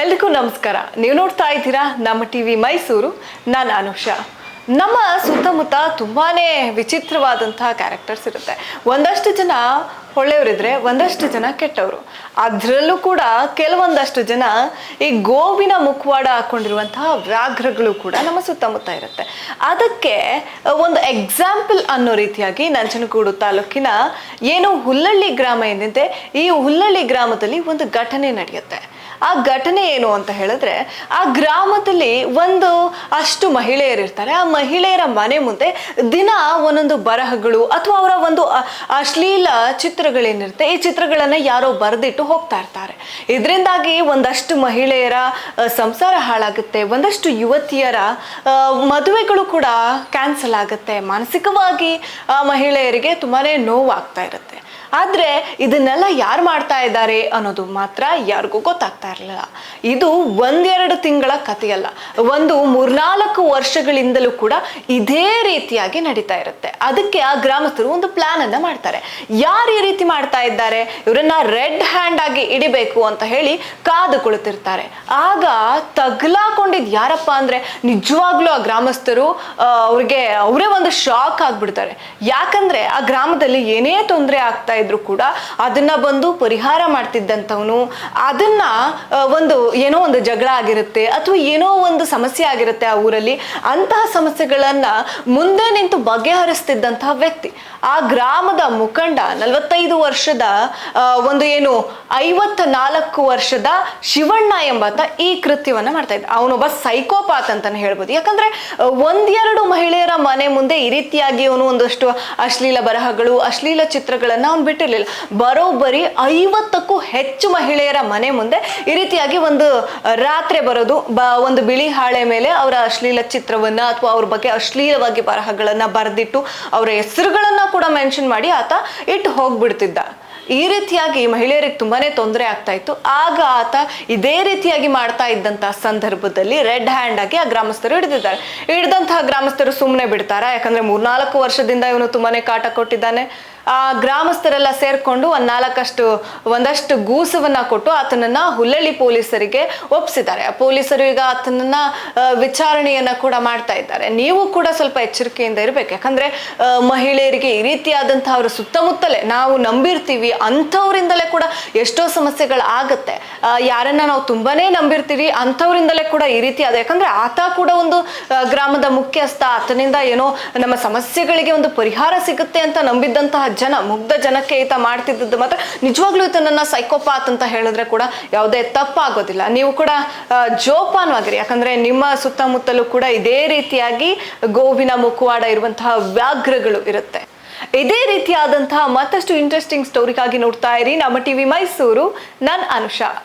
ಎಲ್ರಿಗೂ ನಮಸ್ಕಾರ. ನೀವು ನೋಡ್ತಾ ಇದ್ದೀರಾ ನಮ್ಮ ಟಿ ವಿ ಮೈಸೂರು. ನಾನು ಅನುಷಾ. ನಮ್ಮ ಸುತ್ತಮುತ್ತ ತುಂಬಾನೇ ವಿಚಿತ್ರವಾದಂತಹ ಕ್ಯಾರೆಕ್ಟರ್ಸ್ ಇರುತ್ತೆ. ಒಂದಷ್ಟು ಜನ ಒಳ್ಳೆಯವರಿದ್ರೆ ಒಂದಷ್ಟು ಜನ ಕೆಟ್ಟವರು. ಅದರಲ್ಲೂ ಕೂಡ ಕೆಲವೊಂದಷ್ಟು ಜನ ಈ ಗೋವಿನ ಮುಖವಾಡ ಹಾಕೊಂಡಿರುವಂತಹ ವ್ಯಾಘ್ರಗಳು ಕೂಡ ನಮ್ಮ ಸುತ್ತಮುತ್ತ ಇರುತ್ತೆ. ಅದಕ್ಕೆ, ಒಂದು ಎಕ್ಸಾಂಪಲ್ ಅನ್ನೋ ರೀತಿಯಾಗಿ ನಂಜನಗೂಡು ತಾಲೂಕಿನ ಏನು ಹುಲ್ಲಳ್ಳಿ ಗ್ರಾಮ ಏನಿದೆ, ಈ ಹುಲ್ಲಳ್ಳಿ ಗ್ರಾಮದಲ್ಲಿ ಒಂದು ಘಟನೆ ನಡೆಯುತ್ತೆ. ಆ ಘಟನೆ ಏನು ಅಂತ ಹೇಳಿದ್ರೆ, ಆ ಗ್ರಾಮದಲ್ಲಿ ಒಂದು ಅಷ್ಟು ಮಹಿಳೆಯರು ಇರ್ತಾರೆ. ಆ ಮಹಿಳೆಯರ ಮನೆ ಮುಂದೆ ದಿನ ಒಂದೊಂದು ಬರಹಗಳು ಅಥವಾ ಅವರ ಒಂದು ಅಶ್ಲೀಲ ಚಿತ್ರಗಳೇನಿರುತ್ತೆ, ಈ ಚಿತ್ರಗಳನ್ನ ಯಾರೋ ಬರೆದಿಟ್ಟು ಹೋಗ್ತಾ ಇರ್ತಾರೆ. ಇದರಿಂದಾಗಿ ಒಂದಷ್ಟು ಮಹಿಳೆಯರ ಸಂಸಾರ ಹಾಳಾಗುತ್ತೆ. ಒಂದಷ್ಟು ಯುವತಿಯರ ಮದುವೆಗಳು ಕೂಡ ಕ್ಯಾನ್ಸಲ್ ಆಗುತ್ತೆ. ಮಾನಸಿಕವಾಗಿ ಆ ಮಹಿಳೆಯರಿಗೆ ತುಂಬಾನೇ ನೋವಾಗ್ತಾ ಇರುತ್ತೆ. ಆದ್ರೆ ಇದನ್ನೆಲ್ಲ ಯಾರು ಮಾಡ್ತಾ ಇದ್ದಾರೆ ಅನ್ನೋದು ಮಾತ್ರ ಯಾರಿಗೂ ಗೊತ್ತಾಗ್ತಾ ಇರಲಿಲ್ಲ ಇದು ಒಂದೆರಡು ತಿಂಗಳ ಕಥೆಯಲ್ಲ. ಒಂದು ಮೂರ್ನಾಲ್ಕು ವರ್ಷಗಳಿಂದಲೂ ಕೂಡ ಇದೇ ರೀತಿಯಾಗಿ ನಡೀತಾ ಇರುತ್ತೆ. ಅದಕ್ಕೆ ಆ ಗ್ರಾಮಸ್ಥರು ಒಂದು ಪ್ಲಾನ್ ಅನ್ನ ಮಾಡ್ತಾರೆ. ಯಾರು ಈ ರೀತಿ ಮಾಡ್ತಾ ಇದ್ದಾರೆ? ಇವರನ್ನ ರೆಡ್ ಹ್ಯಾಂಡ್ ಆಗಿ ಹಿಡಿಬೇಕು ಅಂತ ಹೇಳಿ ಕಾದು ಕುಳಿತಿರ್ತಾರೆ. ಆಗ ತಗ್ಲಾಕೊಂಡಿದ್ ಯಾರಪ್ಪ ಅಂದ್ರೆ ನಿಜವಾಗ್ಲೂ ಆ ಗ್ರಾಮಸ್ಥರು ಅವ್ರಿಗೆ, ಅವರೇ ಒಂದು ಶಾಕ್ ಆಗ್ಬಿಡ್ತಾರೆ. ಯಾಕಂದ್ರೆ ಆ ಗ್ರಾಮದಲ್ಲಿ ಏನೇ ತೊಂದರೆ ಆಗ್ತಾ ಇದ್ರು ಕೂಡ ಅದನ್ನ ಬಂದು ಪರಿಹಾರ ಮಾಡ್ತಿದ್ದಂಥವನು, ಅದನ್ನ ಒಂದು ಏನೋ ಒಂದು ಜಗಳ ಆಗಿರುತ್ತೆ ಅಥವಾ ಏನೋ ಒಂದು ಸಮಸ್ಯೆ ಆಗಿರುತ್ತೆ ಆ ಊರಲ್ಲಿ, ಅಂತಹ ಸಮಸ್ಯೆಗಳನ್ನ ಮುಂದೆ ನಿಂತು ಬಗೆಹರಿಸ್ತಿದ್ದಂತಹ ವ್ಯಕ್ತಿ. ಆ ಗ್ರಾಮದ ಮುಖಂಡ, ನಲವತ್ತೈದು ವರ್ಷದ ಒಂದು ಏನು ಐವತ್ತ ನಾಲ್ಕು ವರ್ಷದ ಶಿವಣ್ಣ ಎಂಬಾತ ಈ ಕೃತ್ಯವನ್ನ ಮಾಡ್ತಾ ಇದ್ದ. ಅವನೊಬ್ಬ ಸೈಕೋಪಾತ್ ಅಂತಾನೆ ಹೇಳ್ಬೋದು. ಯಾಕಂದ್ರೆ ಒಂದೆರಡು ಮಹಿಳೆಯರ ಮನೆ ಮುಂದೆ ಈ ರೀತಿಯಾಗಿ ಅವನು ಒಂದಷ್ಟು ಅಶ್ಲೀಲ ಬರಹಗಳು, ಅಶ್ಲೀಲ ಚಿತ್ರಗಳನ್ನ ಅವನು ಬಿಟ್ಟಿರ್ಲಿಲ್ಲ. ಬರೋಬ್ಬರಿ ಐವತ್ತಕ್ಕೂ ಹೆಚ್ಚು ಮಹಿಳೆಯರ ಮನೆ ಮುಂದೆ ಈ ರೀತಿಯಾಗಿ ಒಂದು ರಾತ್ರಿ ಬರೋದು ಒಂದು ಬಿಳಿ ಹಾಳೆ ಮೇಲೆ ಅವರ ಅಶ್ಲೀಲ ಚಿತ್ರವನ್ನ ಅಥವಾ ಅವ್ರ ಬಗ್ಗೆ ಅಶ್ಲೀಲವಾಗಿ ಬರಹಗಳನ್ನ ಬರೆದಿಟ್ಟು ಅವರ ಹೆಸರುಗಳನ್ನ ಕೂಡ ಮೆನ್ಷನ್ ಮಾಡಿ ಆತ ಇಟ್ಟು ಹೋಗ್ಬಿಡ್ತಿದ್ದ. ಈ ರೀತಿಯಾಗಿ ಮಹಿಳೆಯರಿಗೆ ತುಂಬಾನೇ ತೊಂದರೆ ಆಗ್ತಾ ಇತ್ತು. ಆಗ ಆತ ಇದೇ ರೀತಿಯಾಗಿ ಮಾಡ್ತಾ ಇದ್ದಂತಹ ಸಂದರ್ಭದಲ್ಲಿ ರೆಡ್ ಹ್ಯಾಂಡ್ ಆಗಿ ಆ ಗ್ರಾಮಸ್ಥರು ಹಿಡಿದಿದ್ದಾರೆ. ಹಿಡಿದಂತಹ ಗ್ರಾಮಸ್ಥರು ಸುಮ್ಮನೆ ಬಿಡ್ತಾರಾ? ಯಾಕಂದ್ರೆ ಮೂರ್ನಾಲ್ಕು ವರ್ಷದಿಂದ ಇವನು ತುಂಬಾನೇ ಕಾಟ ಕೊಟ್ಟಿದ್ದಾನೆ. ಆ ಗ್ರಾಮಸ್ಥರೆಲ್ಲ ಸೇರ್ಕೊಂಡು ಒಂದ್ ನಾಲ್ಕಷ್ಟು, ಒಂದಷ್ಟು ಗೂಸವನ್ನ ಕೊಟ್ಟು ಆತನನ್ನ ಹುಲ್ಲಳ್ಳಿ ಪೊಲೀಸರಿಗೆ ಒಪ್ಪಿಸಿದ್ದಾರೆ ಪೊಲೀಸರು ಈಗ ಆತನನ್ನ ವಿಚಾರಣೆಯನ್ನ ಕೂಡ ಮಾಡ್ತಾ ಇದ್ದಾರೆ. ನೀವು ಕೂಡ ಸ್ವಲ್ಪ ಎಚ್ಚರಿಕೆಯಿಂದ ಇರಬೇಕು. ಯಾಕಂದ್ರೆ ಮಹಿಳೆಯರಿಗೆ ಈ ರೀತಿಯಾದಂತಹ ಅವರ ಸುತ್ತಮುತ್ತಲೇ ನಾವು ನಂಬಿರ್ತೀವಿ ಅಂಥವರಿಂದಲೇ ಕೂಡ ಎಷ್ಟೋ ಸಮಸ್ಯೆಗಳು ಆಗತ್ತೆ. ಯಾರನ್ನ ನಾವು ತುಂಬಾನೇ ನಂಬಿರ್ತೀವಿ ಅಂಥವರಿಂದಲೇ ಕೂಡ ಈ ರೀತಿ ಆದ ಯಾಕಂದ್ರೆ ಆತ ಕೂಡ ಒಂದು ಗ್ರಾಮದ ಮುಖ್ಯಸ್ಥ. ಆತನಿಂದ ಏನೋ ನಮ್ಮ ಸಮಸ್ಯೆಗಳಿಗೆ ಒಂದು ಪರಿಹಾರ ಸಿಗುತ್ತೆ ಅಂತ ನಂಬಿದ್ದಂತಹ ಜನ, ಮುಗ್ಧ ಜನಕ್ಕೆ ಈತ ಮಾಡ್ತಿದ್ದದ್ದು ಮಾತ್ರ. ನಿಜವಾಗ್ಲೂ ಈತನನ್ನ ಸೈಕೋಪಾತ್ ಅಂತ ಹೇಳಿದ್ರೆ ಕೂಡ ಯಾವುದೇ ತಪ್ಪಾಗೋದಿಲ್ಲ. ನೀವು ಕೂಡ ಜೋಪಾನವಾಗಿರಿ. ಯಾಕಂದ್ರೆ ನಿಮ್ಮ ಸುತ್ತಮುತ್ತಲೂ ಕೂಡ ಇದೇ ರೀತಿಯಾಗಿ ಗೋವಿನ ಮುಖವಾಡ ಇರುವಂತಹ ವ್ಯಾಘ್ರಗಳು ಇರುತ್ತೆ. ಇದೇ ರೀತಿಯಾದಂತಹ ಮತ್ತಷ್ಟು ಇಂಟ್ರೆಸ್ಟಿಂಗ್ ಸ್ಟೋರಿಗಾಗಿ ನೋಡ್ತಾ ಇರಿ. ನಮ್ಮ ಟಿವಿ ಮೈಸೂರು ನನ್ ಅನುಷಾ.